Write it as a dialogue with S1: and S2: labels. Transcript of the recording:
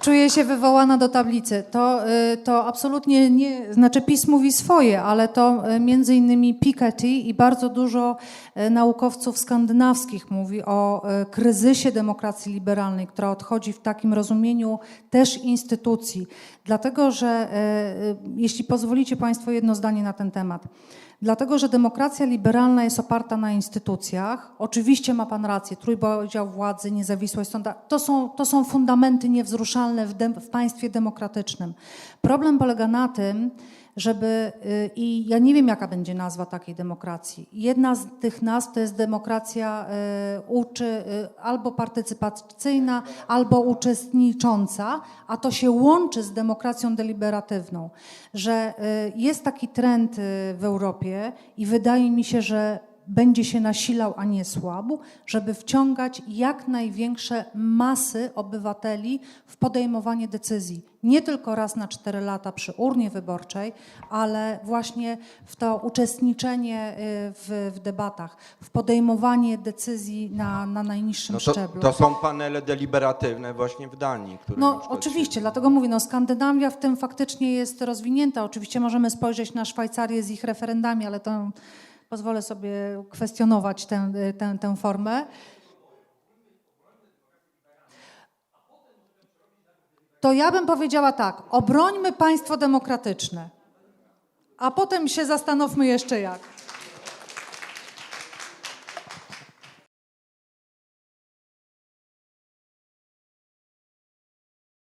S1: Czuję się wywołana do tablicy. To, y, to absolutnie nie, znaczy PiS mówi swoje, ale to y, między innymi Piketty i bardzo dużo y, naukowców skandynawskich mówi o kryzysie demokracji liberalnej, która odchodzi w takim rozumieniu też instytucji. Dlatego, że jeśli pozwolicie Państwo jedno zdanie na ten temat. Dlatego, że demokracja liberalna jest oparta na instytucjach. Oczywiście ma Pan rację, trójpodział władzy, niezawisłość sąda, to są, to są fundamenty niewzruszalne w, dem, w państwie demokratycznym. Problem polega na tym, żeby, y, i ja nie wiem, jaka będzie nazwa takiej demokracji. Jedna z tych nazw to jest demokracja y, uczy, y, albo partycypacyjna, albo uczestnicząca, a to się łączy z demokracją deliberatywną, że jest taki trend w Europie i wydaje mi się, że będzie się nasilał, a nie słabł, żeby wciągać jak największe masy obywateli w podejmowanie decyzji. Nie tylko raz na cztery lata przy urnie wyborczej, ale właśnie w to uczestniczenie y, w, w debatach, w podejmowanie decyzji na, na najniższym
S2: No to,
S1: szczeblu.
S2: to są panele deliberatywne właśnie w Danii, które
S1: No oczywiście,
S2: się-
S1: dlatego mówię, no Skandynawia w tym faktycznie jest rozwinięta. Oczywiście możemy spojrzeć na Szwajcarię z ich referendami, ale to pozwolę sobie kwestionować tę, tę, tę formę. To ja bym powiedziała tak, obrońmy państwo demokratyczne, a potem się zastanówmy jeszcze jak.